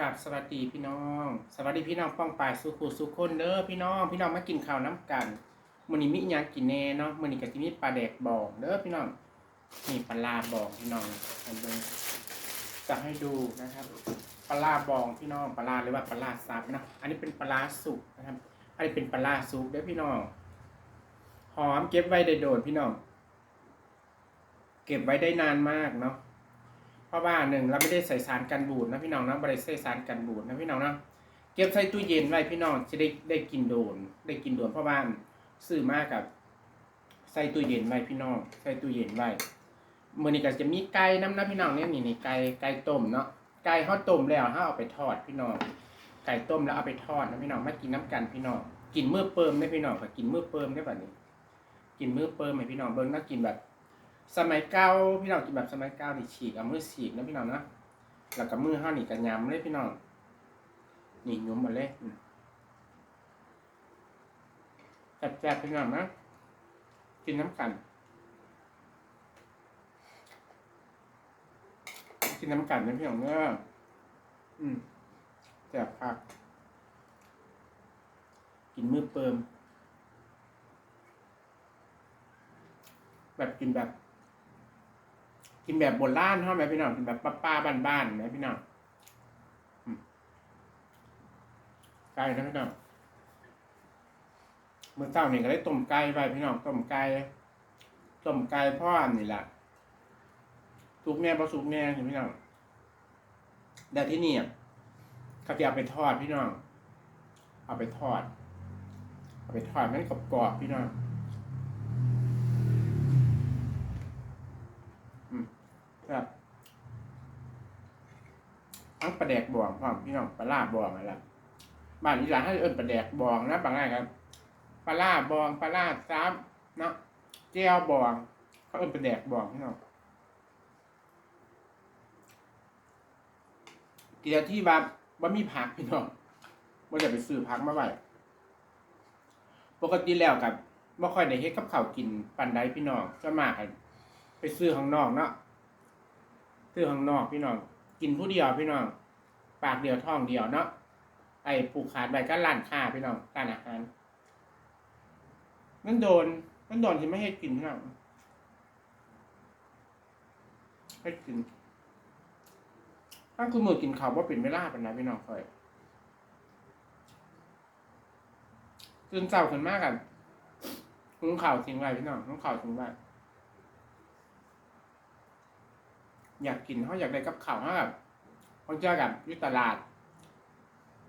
กับสวัสดีพี่น้อง สวัสดีพี่น้องป้องปายสุขุสุขคนเด้อพี่น้อง พี่น้องมากินข้าวน้ำกันมื้อนี้มีอิหยังกินแน่เนาะมื้อนี้ก็สิมีปลาแดกบองเด้อพี่น้องนี่ปลาลาบองพี่น้องอันเบิ่งจะให้ดูนะครับปลาลาบองพี่น้องปลาลาหรือว่าปลาลาซับนะอันนี้เป็นปลาลาสุกนะครับ อันนี้เป็นปลาลาสุกเด้อพี่น้องหอมเก็บไว้ได้โดนพี่น้อง เก็บไว้ได้นานมากเนาะ เพราะว่าหนึ่งเราไม่ได้ใส่สารกันบูดนะพี่น้องนะไม่ได้ใส่สารกันบูดนะพี่น้องนะเก็บใส่ตู้เย็นไว้พี่น้องจะได้ได้กินโดน ได้กินโดนเพราะว่าซื้อมากกับใส่ตู้เย็นไว้พี่น้องใส่ตู้เย็นไว้มื่อนี้ก็จะมีไก่น้ำนะพี่น้องเนี่ยนี่นี่ไก่ไก่ต้มเนาะไก่เขาต้มแล้วเขาเอาไปทอดพี่น้องไก่ต้มแล้วเอาไปทอดนะพี่น้องมากินน้ำกันพี่น้องกินเมื่อเปิมได้พี่น้องก็กินเมื่อเปิมได้แบบนี้ กินเมื่อเปิมให้พี่น้องเบิ้งน่ากินแบบ สมัยเก่าพี่น้องกินแบบสมัยเก่านี่ฉีกเอามือฉีกนะพี่น้องนะแล้วก็มือห้านี่กันยำเลยพี่น้องนี่ยุ้มมาเลยแซ่บๆพี่น้องนะกินน้ำกันกินน้ำกันนะพี่น้องเนอะอืมแซ่บคักกินมือเปิมแบบกินแบบ กินแบบโบราณเท่าไหมพี่น้องกินแบบป้าๆบ้านๆไหมพี่น้องไก่นะพี่น้องเมื่อเช้านี่ก็ได้ต้มไก่ไปพี่น้องต้มไก่ต้มไก่พ่ออันนี่แหละสุกแน่พอสุกแน่เห็นพี่น้องแต่ที่นี่อะเขาจะเอาไปทอดพี่น้อง เอาไปทอด เอาไปทอดมันกรอบๆพี่น้อง ครับทั้งปลาแดกบองพร้อมพี่น้องปลาล่าบองอะไรละบ้านอีหลานให้เอิ้นปลาแดกบองนะบางแรกครับปลาล่าบองปลาล่าซ้ำเนาะแก้วบองเขาเอิ้นปลาแดกบองพี่น้องเกียที่ว่าว่มีผักพี่น้องว่าจะไปซื้อผักมาไว้ปกติแล้วกับไม่ค่อยได้เฮ็ดกับข้าวกินปันใดพี่น้องจะมากกันไปซื้อข้างนอกเนาะ ซื้อข้างนอกพี่น้องกินผู้เดียวพี่น้องปากเดียวท้องเดียวเนาะไอ้ผูกขาดไปก็ร้านค้าพี่น้องร้านอาหารนั่นโดนนั่นโดนที่ไม่ให้กินพี่น้องให้กินถ้าคุณมือกินข้าวว่าเป็นเวลาเป็นนะพี่น้องคอยตื่นเช้าขึ้นมากกันหุงข่าวทิ้งไว้พี่น้องหุงข่าวทิ้งไว้ อยากกินเขาอยากได้กับข้าวเขาแบบเขาเจอกับยุตลาด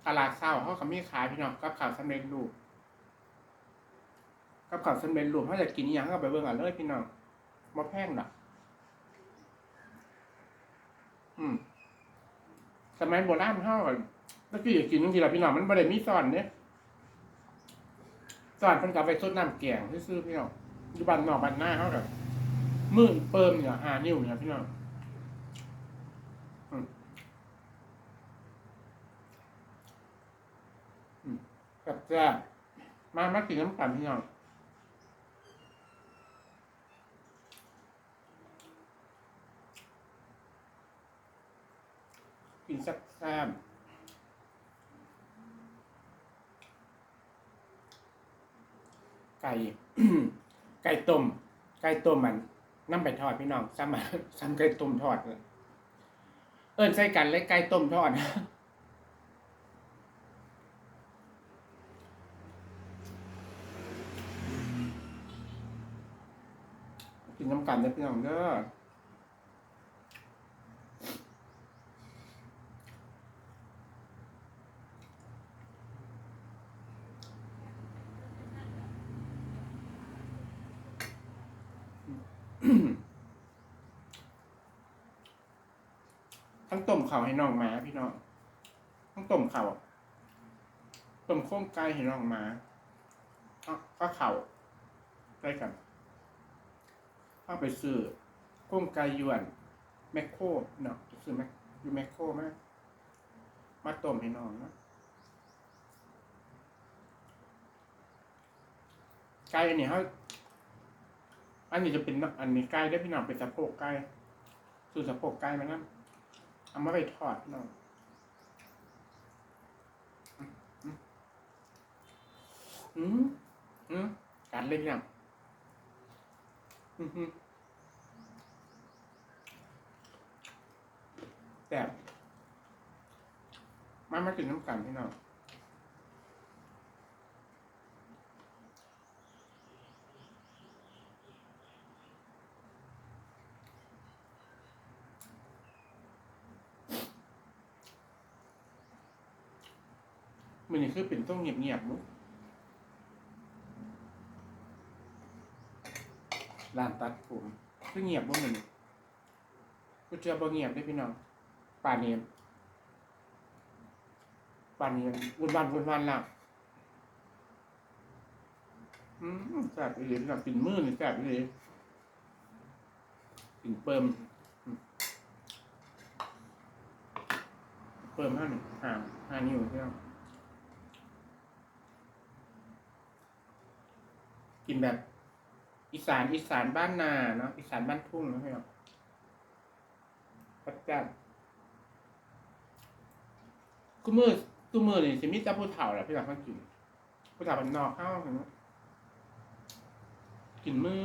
ตลาดเศร้าเขาก็มีขายพี่น้องกับข้าวสำเร็จรูปกับข้าวสำเร็จรูปเขาอยากกินอหย่างเขาก็ไปเบิ่งเอะเลยพี่น้องมาแพงหรอกอืม สมัยโบราณเขาก็แล้วก็อยากกินบางทีละพี่น้องมันไม่ได้มีซอนเนี่ยซอนเพิ่นก็เอาไปซดน้ำแกงซื่อๆพี่น้องอยู่บ้านนอกบ้านหน้าเขาก็มื่นเปิมเนี่ยหานิ้วเนี่ยพี่น้อง กับจะมามากินน้ำกันพี่น้องกินแซ่บไก่ ไก่ต้ม ไก่ต้มมันน้ำไปทอดพี่น้องซ้ำมาซ้ำไก่ต้มทอดเลยเอิญใส่กันเลยไก่ต้มทอด กินน้ำกันได้พี่น้องเด้อทั้งต้มเข่าให้น้องมาพี่น้องทั้งต้มเข่าต้มโค้งไก่ให้น้องมาก็ก็เข่าได้กัน ข้าไปซื้อก้มไกยวนแมคโครเนาะซื้อแมคอยู่แมคโครมามาต้มให้น้องนาะไก่เนนี้ยเขาอันนี้จะเป็นอันนี้ไก่ได้พี่น้องเป็นสะโพกไก่สูตรสะโพกไก่มานั่นเอามาไปทอดน้องอืมอืมกัดเล็กน้ง แซ่บมามากินน้ำกันพี่น้องมันนี่คือเป็นต้องเงียบๆมุก ร้านตัดผมคือเงียบบ่เหมือนกูเจอบ่เงียบได้พี่น้องป่านนี้ป่านนี้วุ่นวันวุ่นวันแล้วอืมแซ่บอีหลีพี่น้องกินมือนี่แซ่บอีหลีกินเปิมเปิมห้าหนึ่งห้าห้านิ้วพี่น้องกินแบบ อีสานอีสานบ้านนาเนาะอีสานบ้านทุ่งนะพี่น้องปัจจัดกูมือกูมือนี่สิมีแต่ผู้เฒ่าแหละพี่น้องเขากินผู้เฒ่าบันนอกเข้าเห็นไหมกินมือ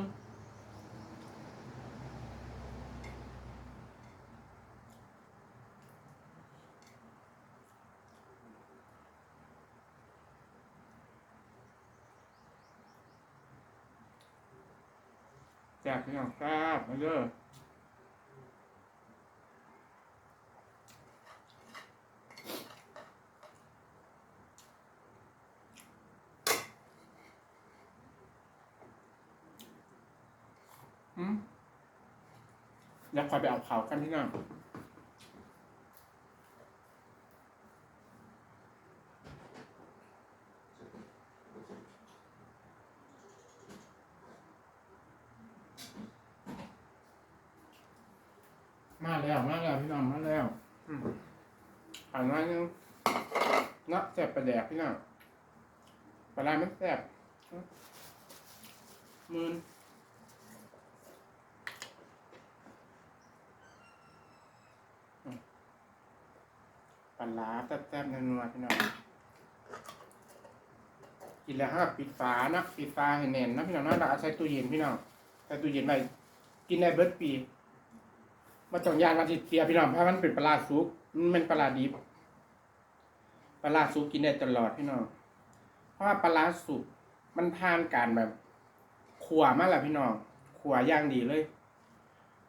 แซ่บพี่น้องแซ่บมาเด้ออืมเดี๋ยวคอยไปเอาเขากันพี่น้องมาแล้วมาแล้วพี่น้องมาแล้ว อืม ผ่านมายังเนาะแซ่บประแดกพี่น้องปลาร้ามันแซ่บมืนปลาแซ่บๆนัวๆพี่น้องกินแล้วครับปิดฝานะปิดฝาให้แน่นนะพี่น้องนาะเอาใส่ตู้เย็นพี่น้องใส่ตู้เย็นไว้กินได้เบิดปีมาจองยานมาติดเสียพี่น้องเพราะมันเป็นปลาร้าซุป มันเป็นปลาดิบปลาร้าซุปกินได้ตลอดพี่น้อง เพราะว่าปลาสุกมันผ่านการแบบขัวมาแล้วพี่น้องขัวย่างดีเลย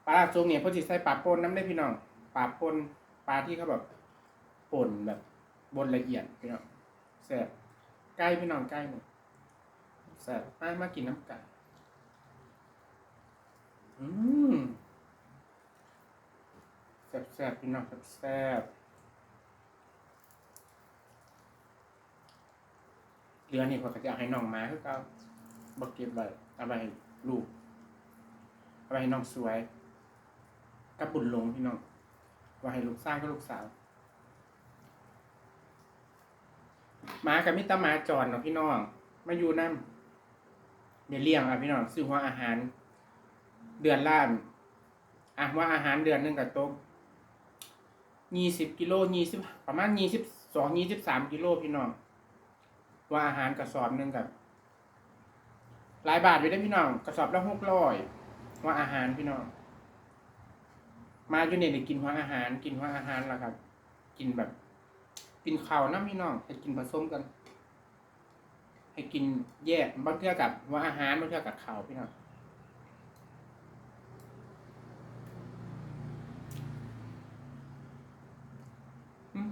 ปลาร้าซุปเนี่ยพ่อจิใส่ปลาป่นน้ำได้พี่น้องปลาป่นปลาที่เขาแบบป่นแบบบนละเอียดพี่น้องแซ่บใกล้พี่น้องใกล้หมดแซ่บมามากินน้ำกันอืมแซ่บพี่น้องแซ่บแซบเรือนี่เขาก็จะเอาให้น้องมาคือเก่าบักเก็บไว้เอาไปให้ลูกเอาไปให้น้องสวยกับบุญหลงพี่น้องว่าให้ลูกสร้างก็ลูกสาวมากับมิตรมาจรเนาะพี่น้องมาอยู่น้ำเดี๋ยวเลี้ยงอะพี่น้องซื้อหัวอาหาร เดือนล้านอะว่าอาหารเดือนหนึงกับโต๊ะ ยี่สิบกิโลยี่สิบประมาณยี่สิบสองยี่สิบสามกิโลพี่น้อง ว่าอาหารกระสอบหนึ่งกับหลายบาทไปได้พี่น้อง กระสอบละหกร้อยว่าอาหารพี่น้อง มาอยู่เนี่ยได้กินหัวอาหาร กินหัวอาหารแล้วครับ กินแบบ กินข้าวน้ำพี่น้องให้กินผสมกัน ให้กินแยกบางเทื่อกับว่าอาหารบางเทื่อกับข้าวพี่น้องอืม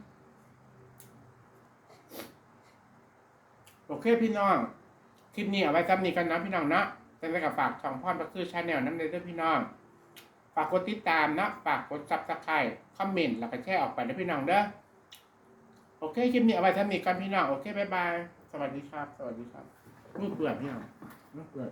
โอเค พี่น้อง คลิปนี้เอาไว้จำนี้กันนะพี่น้องนะเป็นไปกับฝากช่องพ่อประคือชาแนลน้ำเด้อพี่น้อง ฝากกดติดตามนะฝากกดซับสไครต์คอมเมนต์แล้วก็แชร์ออกไปนะพี่น้องเด้อโอเคคลิปนี้เอาไว้ทำนี้กันพี่น้องโอเคบายบายสวัสดีครับ สวัสดีครับมือเปื่อกพี่น้องมือเปื่อก